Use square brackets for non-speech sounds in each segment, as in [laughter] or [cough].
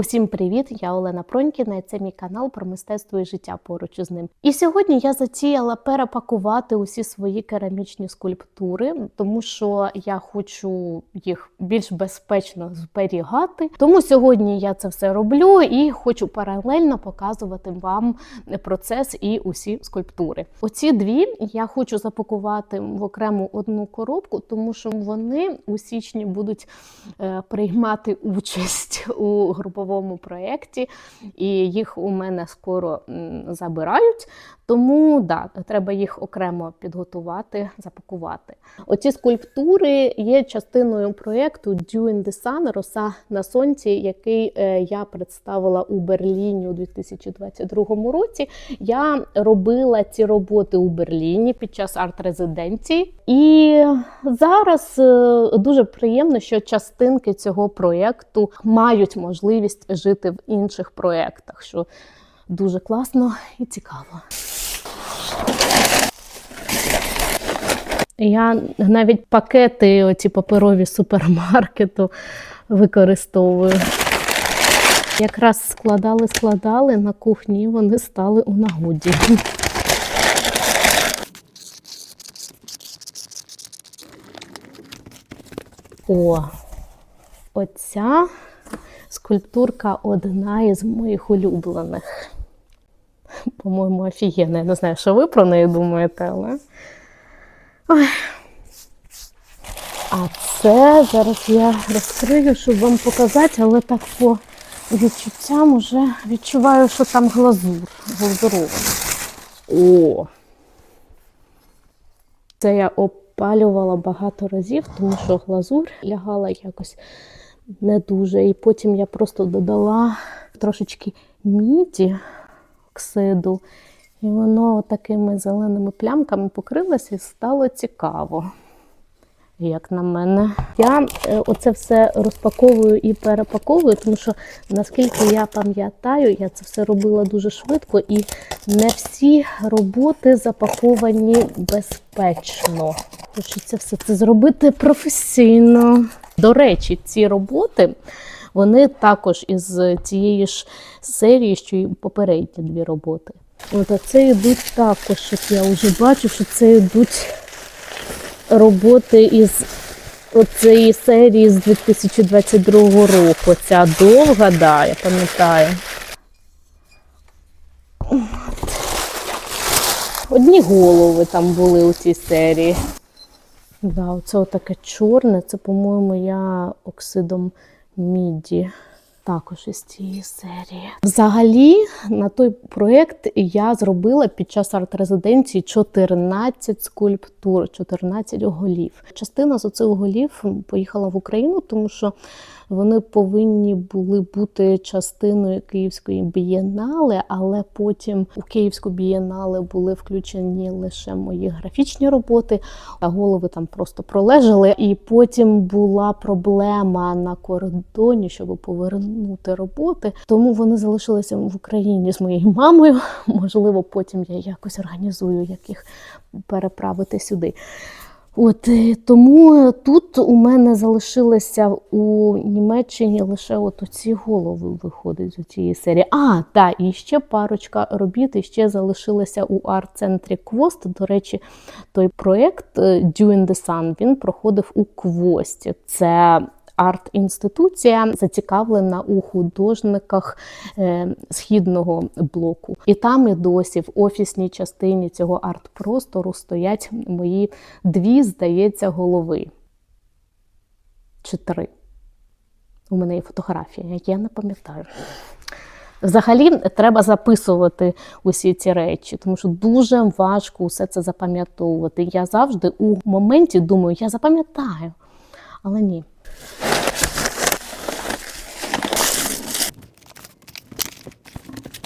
Усім привіт! Я Олена Пронькіна. і Це мій канал про мистецтво і життя поруч із ним. І сьогодні я затіяла перепакувати усі свої керамічні скульптури, тому що я хочу їх більш безпечно зберігати. Тому сьогодні я це все роблю і хочу паралельно показувати вам процес і усі скульптури. Оці дві я хочу запакувати в окрему одну коробку, тому що вони у січні будуть е, приймати участь у груповому проєкті, і їх у мене скоро забирають. Тому да, треба їх окремо підготувати, запакувати. Оці скульптури є частиною проєкту Dew in the Sun Роса на сонці, який е, я представила у Берліні у 2022 році. Я робила ці роботи у Берліні під час арт-резиденції. І зараз е, дуже приємно, що частинки цього проєкту мають можливість жити в інших проєктах, що дуже класно і цікаво. Я навіть пакети, оці паперові супермаркету використовую. Якраз складали, складали на кухні, вони стали у нагоді. О, оця скульптурка одна із моїх улюблених. По-моєму, офігенна. Я не знаю, що ви про неї думаєте, але. Ой. А це зараз я розкрию, щоб вам показати, але так по відчуттям вже відчуваю, що там глазур глазурована. О! Це я опалювала багато разів, тому що глазур лягала якось не дуже. І потім я просто додала трошечки міді оксиду, і воно такими зеленими плямками покрилося і стало цікаво. Як на мене, я е, оце все розпаковую і перепаковую, тому що наскільки я пам'ятаю, я це все робила дуже швидко, і не всі роботи запаковані безпечно. Хочеться все це зробити професійно. До речі, ці роботи вони також із цієї ж серії, що й попередні дві роботи. От а це йдуть також, як я вже бачу, що це йдуть роботи із оцієї серії з 2022 року. Ця довга, да, я пам'ятаю. Одні голови там були у цій серії. Да, оце таке чорне, це, по-моєму, я оксидом міді. Також із цієї серії. Взагалі, на той проєкт я зробила під час арт-резиденції 14 скульптур, 14 голів. Частина з оцих голів поїхала в Україну, тому що вони повинні були бути частиною Київської бієнале, але потім у Київську бієнале були включені лише мої графічні роботи, а голови там просто пролежали. І потім була проблема на кордоні, щоб повернути роботи. Тому вони залишилися в Україні з моєю мамою. [laughs] Можливо, потім я якось організую, як їх переправити сюди. От е, тому тут у мене залишилися у Німеччині лише от оці голови виходить з цієї серії. А, так, і ще парочка робіт ще залишилися у арт-центрі Квост. До речі, той проєкт е, the Sun, він проходив у Квості. Це арт-інституція зацікавлена у художниках е, східного блоку. І там і досі в офісній частині цього арт-простору стоять мої дві, здається, голови. Чи три. У мене є фотографія, я не пам'ятаю. Взагалі треба записувати усі ці речі, тому що дуже важко усе це запам'ятовувати. Я завжди у моменті думаю, я запам'ятаю, але ні.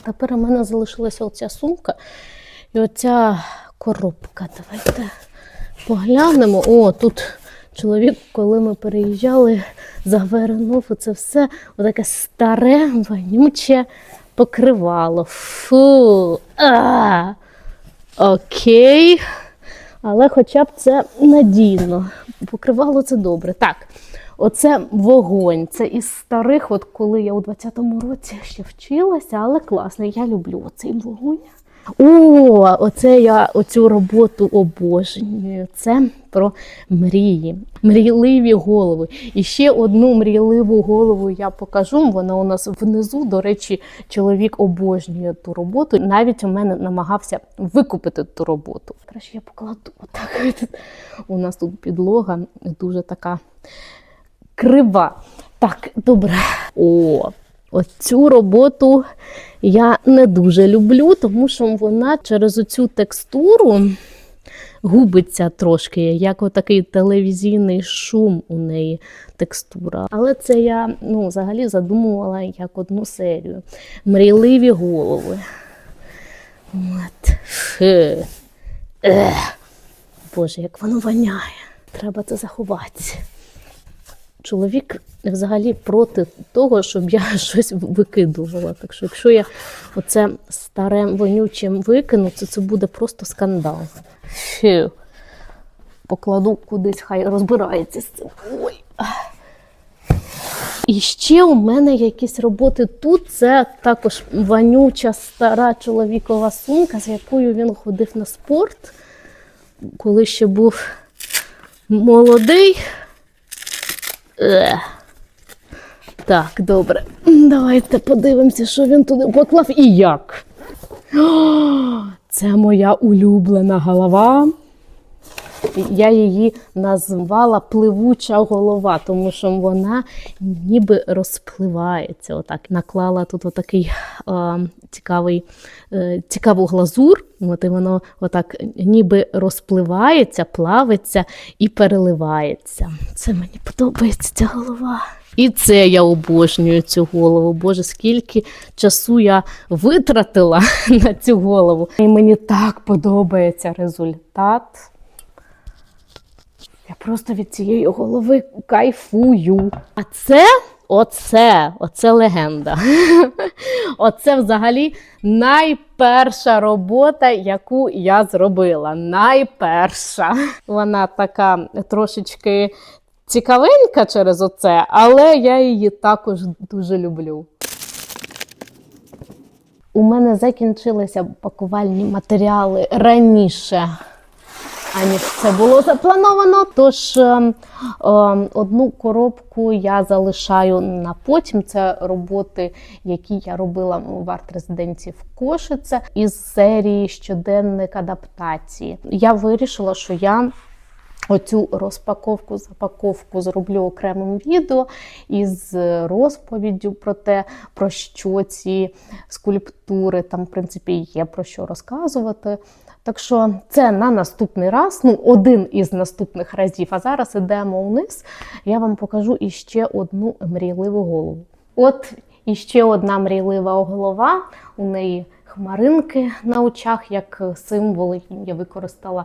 Тепер у мене залишилася оця сумка і оця коробка. Давайте поглянемо. О, тут чоловік, коли ми переїжджали, завернув оце все отаке старе, вонюче покривало. Фу. А! Окей. Але хоча б це надійно. Покривало це добре. Так, Оце вогонь. Це із старих, от коли я у 20-му році ще вчилася, але класно, я люблю оцей вогонь. О, оце я оцю роботу обожнюю. Це про мрії, мрійливі голови. І ще одну мрійливу голову я покажу. Вона у нас внизу. До речі, чоловік обожнює ту роботу. Навіть у мене намагався викупити ту роботу. Краще я покладу [laughs] отак. У нас тут підлога дуже така крива. Так, добре. О, оцю роботу я не дуже люблю, тому що вона через оцю текстуру губиться трошки, як отакий телевізійний шум у неї текстура. Але це я ну, взагалі задумувала як одну серію. Мрійливі голови. От. Ех. Боже, як воно воняє. Треба це заховати. Чоловік взагалі проти того, щоб я [laughs] щось викидувала. Так що, якщо я оце старе вонючим викину, то це буде просто скандал. Фу. Покладу кудись, хай розбирається з цим. Ой. І ще у мене якісь роботи тут. Це також вонюча стара чоловікова сумка, з якою він ходив на спорт, коли ще був молодий. Так, добре. Давайте подивимося, що він туди поклав і як. О, це моя улюблена голова. Я її назвала пливуча голова, тому що вона ніби розпливається. Отак. Наклала тут отакий е, цікавий, е, цікаву глазур. От і воно отак ніби розпливається, плавиться і переливається. Це мені подобається ця голова. І це я обожнюю цю голову. Боже, скільки часу я витратила [laughs] на цю голову. І мені так подобається результат. Просто від цієї голови кайфую. А це, оце, оце легенда. [laughs] Оце взагалі найперша робота, яку я зробила. Найперша. Вона така трошечки цікавенька через оце, але я її також дуже люблю. У мене закінчилися пакувальні матеріали раніше аніж це було заплановано. Тож е, е, одну коробку я залишаю на потім. Це роботи, які я робила в арт-резиденції в Кошице із серії щоденник адаптації. Я вирішила, що я. Оцю розпаковку, запаковку зроблю окремим відео із розповіддю про те, про що ці скульптури там, в принципі, є про що розказувати. Так що це на наступний раз, ну, один із наступних разів. А зараз ідемо вниз. Я вам покажу іще одну мрійливу голову. От іще одна мрійлива голова. У неї хмаринки на очах, як символ, я використала.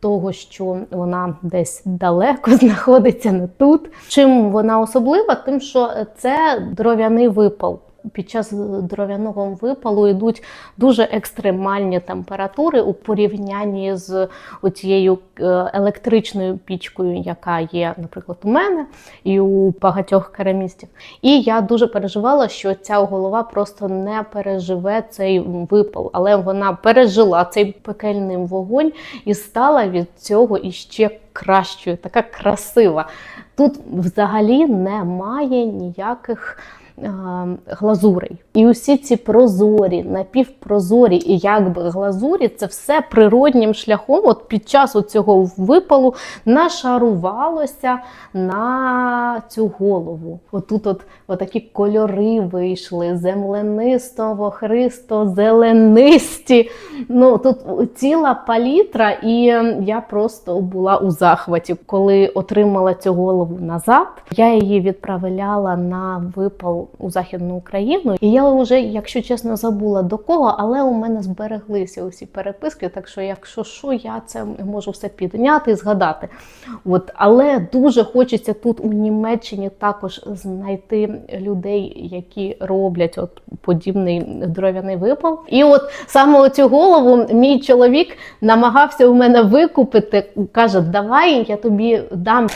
Того, що вона десь далеко [laughs] знаходиться не тут. Чим вона особлива? Тим, що це дров'яний випал. Під час дров'яного випалу йдуть дуже екстремальні температури у порівнянні з цією електричною пічкою, яка є, наприклад, у мене і у багатьох керамістів. І я дуже переживала, що ця голова просто не переживе цей випал, але вона пережила цей пекельний вогонь і стала від цього іще кращою, така красива. Тут взагалі немає ніяких глазурей. І усі ці прозорі, напівпрозорі і якби глазурі, це все природнім шляхом, от під час цього випалу нашарувалося на цю голову. Отут от, отакі кольори вийшли: земленисто, вохристо, зеленисті. Ну, Тут ціла палітра, і я просто була у захваті, коли отримала цю голову назад. Я її відправляла на випал у Західну Україну. І я вже, якщо чесно, забула до кого, але у мене збереглися усі переписки. Так що, якщо що, я це можу все підняти і згадати. От, Але дуже хочеться тут у Німеччині також знайти людей, які роблять от подібний дров'яний випал. І от саме оцю голову мій чоловік намагався у мене викупити. Каже, давай я тобі дам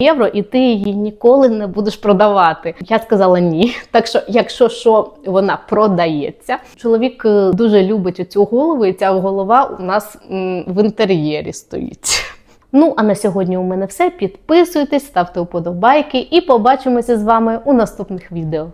євро, і ти її ніколи не будеш продавати. Я сказала ні. Так що, якщо що, вона продається. Чоловік е, дуже любить оцю голову, і ця голова у нас в інтер'єрі стоїть. Ну а на сьогодні у мене все. Підписуйтесь, ставте вподобайки і побачимося з вами у наступних відео.